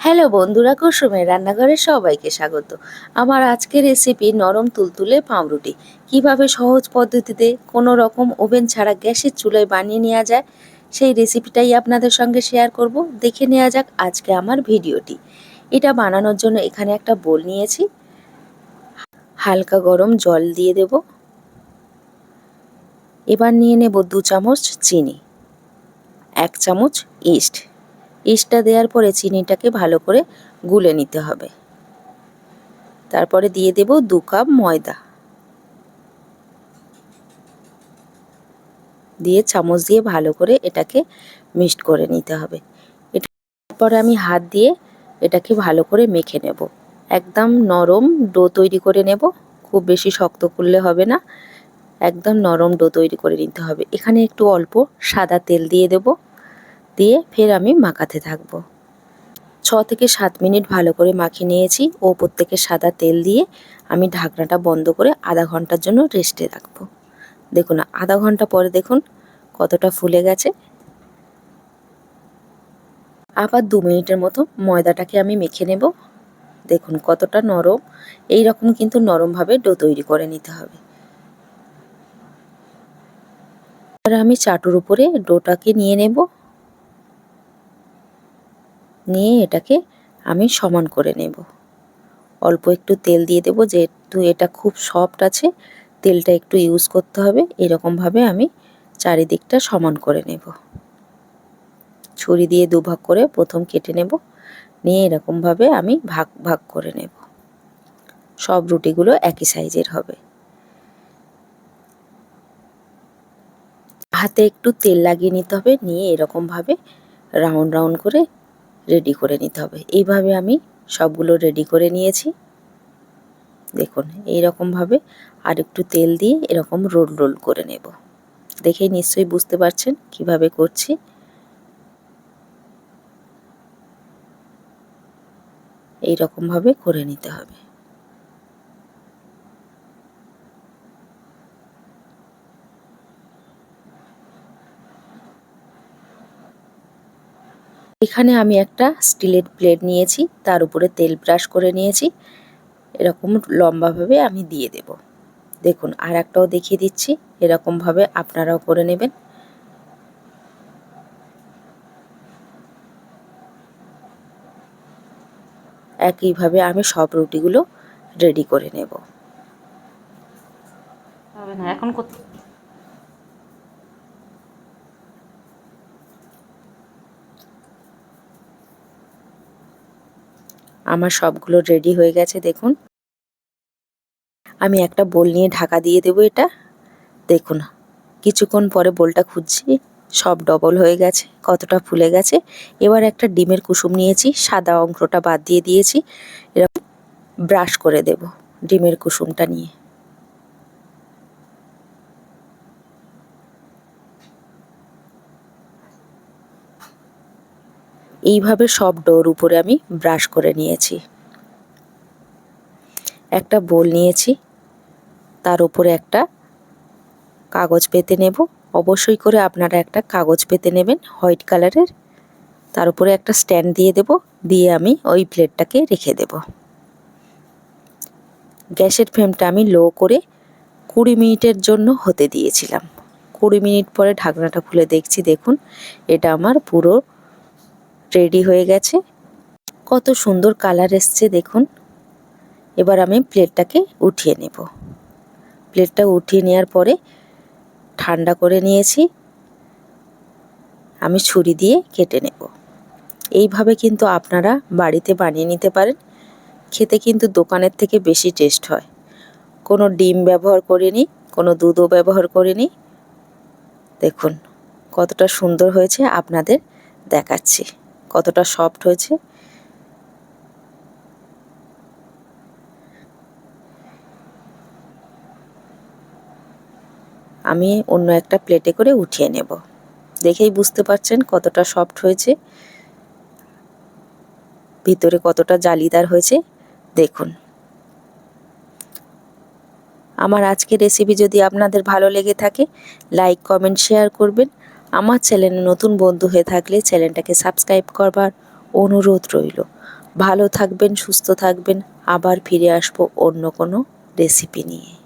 Hello বন্ধুরা, কুসুমের রান্নাঘরে সবাইকে স্বাগত। আমার আজকের রেসিপি নরম তুলতুলে পাউরুটি। কীভাবে সহজ পদ্ধতিতে কোনো রকম ওভেন ছাড়া গ্যাসের চুলায় বানিয়ে নেওয়া যায়, সেই রেসিপিটাই আপনাদের সঙ্গে শেয়ার করব। দেখে নেওয়া যাক আজকে আমার ভিডিওটি। এটা বানানোর জন্য এখানে একটা বোল নিয়েছি। হালকা গরম জল দিয়ে দেব। এবার নিয়ে নেব দু চামচ চিনি, এক চামচ ইস্ট ইস্টটা দেওয়ার পরে চিনিটাকে ভালো করে গুলে নিতে হবে। তারপরে দিয়ে দেব দু কাপ ময়দা। দিয়ে চামচ দিয়ে ভালো করে এটাকে মিক্সড করে নিতে হবে। এটা তারপরে আমি হাত দিয়ে এটাকে ভালো করে মেখে নেব। একদম নরম ডো তৈরি করে নেব। খুব বেশি শক্ত করলে হবে না। একদম নরম ডো তৈরি করে নিতে হবে। এখানে একটু অল্প সাদা তেল দিয়ে দেবো। দিয়ে ফের আমি মাখাতে থাকব। ছ থেকে সাত মিনিট ভালো করে মাখিয়ে নিয়েছি। ওপর থেকে সাদা তেল দিয়ে আমি ঢাকনাটা বন্ধ করে আধা ঘণ্টার জন্য রেস্টে রাখব। দেখুন, আধা ঘণ্টা পরে দেখুন কতটা ফুলে গেছে। আবার দু মিনিটের মতো ময়দাটাকে আমি মেখে নেব। দেখুন, কতটা নরম। এই রকম কিন্তু নরমভাবে ডো তৈরি করে নিতে হবে। আমি চাটুর উপরে ডোটাকে নিয়ে নেব। নিয়ে এটাকে আমি সমান করে নেব। অল্প একটু তেল দিয়ে দেবো, যেহেতু এটা খুব সফট আছে, তেলটা একটু ইউজ করতে হবে। এরকমভাবে আমি চারিদিকটা সমান করে নেব। ছুরি দিয়ে দুভাগ করে প্রথম কেটে নেব। নিয়ে এরকমভাবে আমি ভাগ ভাগ করে নেব। সব রুটিগুলো একই সাইজের হবে। হাতে একটু তেল লাগিয়ে নিতে হবে। নিয়ে এরকমভাবে রাউন্ড রাউন্ড করে রেডি করে নিতে হবে। এইভাবে আমি সবগুলো রেডি করে নিয়েছি। দেখুন, এইরকমভাবে আর একটু তেল দিয়ে এরকম রোল রোল করে নেব। দেখে নিশ্চয়ই বুঝতে পারছেন কীভাবে করছি। এই রকমভাবে করে নিতে হবে। এখানে আমি একটা স্টিলের প্লেট নিয়েছি, তার উপরে তেল ব্রাশ করে নিয়েছি। এরকম লম্বাভাবে আমি দিয়ে দেব। দেখুন আর একটাও দেখিয়ে দিচ্ছি, এরকমভাবে আপনারাও করে নেবেন। একইভাবে আমি সব রুটিগুলো রেডি করে নেব। এখন আমার সবগুলো রেডি হয়ে গেছে, দেখুন। আমি একটা বোল নিয়ে ঢাকা দিয়ে দেবো এটা। দেখুন, কিছুক্ষণ পরে বোলটা খুঁজছি, সব ডবল হয়ে গেছে, কতটা ফুলে গেছে। এবার একটা ডিমের কুসুম নিয়েছি, সাদা অঙ্কটা বাদ দিয়ে দিয়েছি। এরকম ব্রাশ করে দেব ডিমের কুসুমটা নিয়ে। এইভাবে সব ডোর উপরে আমি ব্রাশ করে নিয়েছি। একটা বোল নিয়েছি, তার উপরে একটা কাগজ পেতে নেব। অবশ্যই করে আপনারা একটা কাগজ পেতে নেবেন হোয়াইট কালারের। তার উপরে একটা স্ট্যান্ড দিয়ে দেব, দিয়ে আমি ওই প্লেটটাকে রেখে দেব। গ্যাসের ফ্লেমটা আমি লো করে কুড়ি মিনিটের জন্য হতে দিয়েছিলাম। কুড়ি মিনিট পরে ঢাকনাটা খুলে দেখছি, দেখুন, এটা আমার পুরো রেডি হয়ে গেছে। কত সুন্দর কালার এসছে দেখুন। এবার আমি প্লেটটাকে উঠিয়ে নেব। প্লেটটা উঠিয়ে নেওয়ার পরে ঠান্ডা করে নিয়েছি। আমি ছুরি দিয়ে কেটে নেব। এইভাবে কিন্তু আপনারা বাড়িতে বানিয়ে নিতে পারেন। খেতে কিন্তু দোকানের থেকে বেশি টেস্ট হয়। কোনো ডিম ব্যবহার করিনি, কোনো দুধও ব্যবহার করিনি। দেখুন, কতটা সুন্দর হয়েছে আপনাদের দেখাচ্ছি। কতটা সফট হয়েছে। আমি অন্য একটা প্লেটে করে উঠিয়ে নেব। দেখেই বুঝতে পারছেন কতটা সফট হয়েছে। ভিতরে কতটা জালিদার হয়েছে। দেখুন। আমার আজকের রেসিপি যদি আপনাদের ভালো লেগে থাকে লাইক কমেন্ট শেয়ার করবেন। আমার চ্যানেলে নতুন বন্ধু হয়ে থাকলে চ্যানেলটাকে সাবস্ক্রাইব করবার অনুরোধ রইল। ভালো থাকবেন, সুস্থ থাকবেন। আবার ফিরে আসব অন্য কোনো রেসিপি নিয়ে।